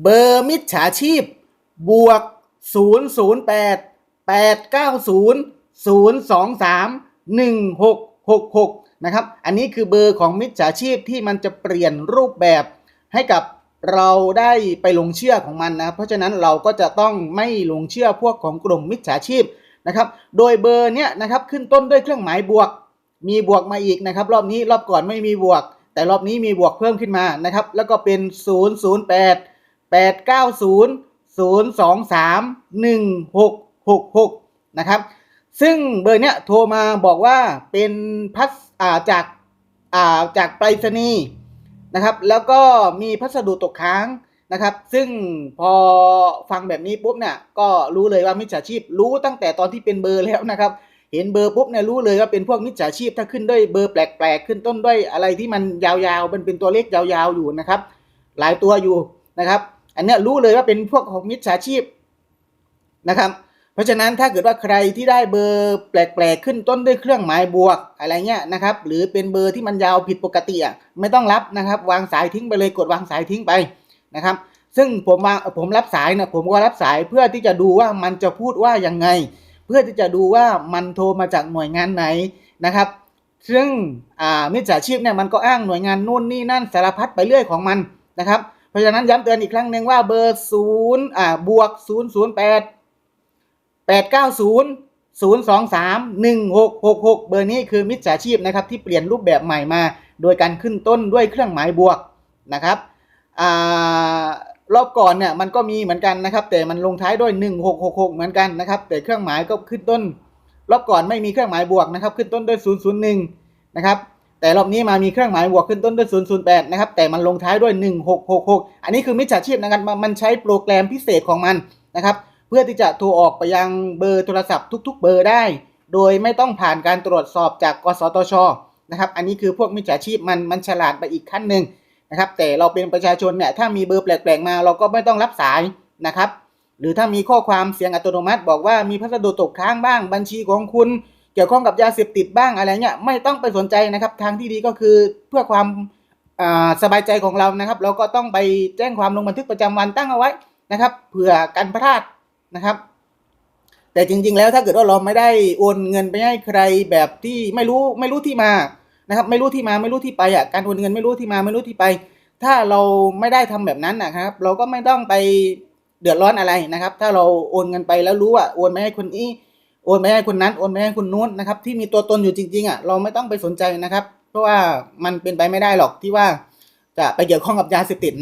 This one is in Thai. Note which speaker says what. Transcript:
Speaker 1: เบอร์มิจฉาชีพ บวก 008 890 023 1666 นะครับ อันนี้คือเบอร์ของมิจฉาชีพที่มันจะเปลี่ยนรูปแบบให้กับเราได้ไปหลงเชื่อของมันนะ เพราะฉะนั้นเราก็จะต้องไม่หลงเชื่อพวกของกลุ่มมิจฉาชีพนะครับ โดยเบอร์เนี้ยนะครับขึ้นต้นด้วยเครื่องหมายบวก มีบวกมาอีกนะครับ รอบนี้รอบก่อนไม่มีบวก แต่รอบนี้มีบวกเพิ่มขึ้นมานะครับ แล้วก็เป็น 008 890 023 1666 นะครับ ซึ่งเบอร์เนี้ยโทรมาบอกว่าเป็นพัสอ่าจากอ่าจากไปรษณีย์นะครับ แล้วก็มีพัสดุตกค้างนะครับ ซึ่งพอฟังแบบนี้ปุ๊บเนี่ยก็รู้เลยว่ามิจฉาชีพรู้ตั้งแต่ตอนที่เป็นเบอร์แล้วนะครับ เห็นเบอร์ปุ๊บเนี่ยรู้เลยว่าเป็นพวกมิจฉาชีพถ้าขึ้นด้วยเบอร์แปลกๆ ขึ้นต้นด้วยอะไรที่มันยาวๆมันเป็นตัวเลขยาวๆอยู่นะครับ หลายตัวอยู่นะครับ อันนี้รู้เลยว่าเป็นพวกของมิจฉาชีพนะครับ เพราะฉะนั้นถ้าเกิดว่าใครที่ได้เบอร์แปลกๆขึ้นต้นด้วยเครื่องหมายบวกอะไรเงี้ยนะครับ หรือเป็นเบอร์ที่มันยาวผิดปกติอะไม่ต้องรับนะครับ วางสายทิ้งไปเลยกดวางสายทิ้งไปนะครับ ซึ่งผมวางผมรับสายนะผมก็รับสายเพื่อที่จะดูว่ามันจะพูดว่ายังไง เพื่อที่จะดูว่ามันโทรมาจากหน่วยงานไหนนะครับ ซึ่งมิจฉาชีพเนี่ยมันก็อ้างหน่วยงานนู่นนี่นั่นสารพัดไปเรื่อยของมันนะครับ เพราะฉะนั้นย้ำเตือนอีกครั้งหนึ่งว่าเบอร์ศูนย์อ่าบวกศูนย์ศูนย์แปดแปดเก้าศูนย์ศูนย์สองสามหนึ่งหกหกหกเบอร์นี้คือมิจฉาชีพนะครับที่เปลี่ยนรูปแบบใหม่มา โดยการขึ้นต้นด้วยเครื่องหมายบวกนะครับอ่ารอบก่อนเนี่ยมันก็มีเหมือนกันนะครับ แต่มันลงท้ายด้วย1666 เหมือนกันนะครับ แต่เครื่องหมายก็ขึ้นต้น รอบก่อนไม่มีเครื่องหมายบวกนะครับ ขึ้นต้นด้วย001นะครับ แต่รอบนี้มามีเครื่องหมายบวกขึ้นต้นด้วย 008 นะครับ แต่มันลงท้ายด้วย 1666 อันนี้คือมิจฉาชีพนะครับมันมันใช้โปรแกรมพิเศษของมันนะครับ เพื่อที่จะโทรออกไปยังเบอร์โทรศัพท์ทุก ๆ เบอร์ได้ โดยไม่ต้องผ่านการตรวจสอบจากกสทช นะครับ อันนี้คือพวกมิจฉาชีพมันมันฉลาดไปอีกขั้นหนึ่งนะครับ แต่เราเป็นประชาชนเนี่ย ถ้ามีเบอร์แปลกๆมาเราก็ไม่ต้องรับสายนะครับ หรือถ้ามีข้อความเสียงอัตโนมัติ บอกว่ามีพัสดุตกค้างบ้าง บัญชีของคุณ เกี่ยวข้องกับยาเสพติดบ้างอะไรเงี้ยไม่ต้องไปสนใจนะครับทางที่ดีก็คือเพื่อความสบายใจของเรานะครับ เราก็ต้องไปแจ้งความลงบันทึกประจำวันตั้งเอาไว้นะครับเผื่อกันพลาดนะครับ แต่จริง ๆ แล้วถ้าเกิดว่าเราไม่ได้โอนเงินไปให้ใครแบบที่ไม่รู้ไม่รู้ที่มานะครับ ไม่รู้ที่มาไม่รู้ที่ไปอะการโอนเงินไม่รู้ที่มาไม่รู้ที่ไป ถ้าเราไม่ได้ทำแบบนั้นนะครับ เราก็ไม่ต้องไปเดือดร้อนอะไรนะครับ ถ้าเราโอนเงินไปแล้วรู้ว่าโอนไปให้คนนี้ โอนไปให้คนนั้นโอนไปให้คนนู้นนะครับ ที่มีตัวตนอยู่จริงๆอะเราไม่ต้องไปสนใจนะครับ เพราะว่ามันเป็นไปไม่ได้หรอกที่ว่าจะไปเกี่ยวข้องกับยาเสพติดนะ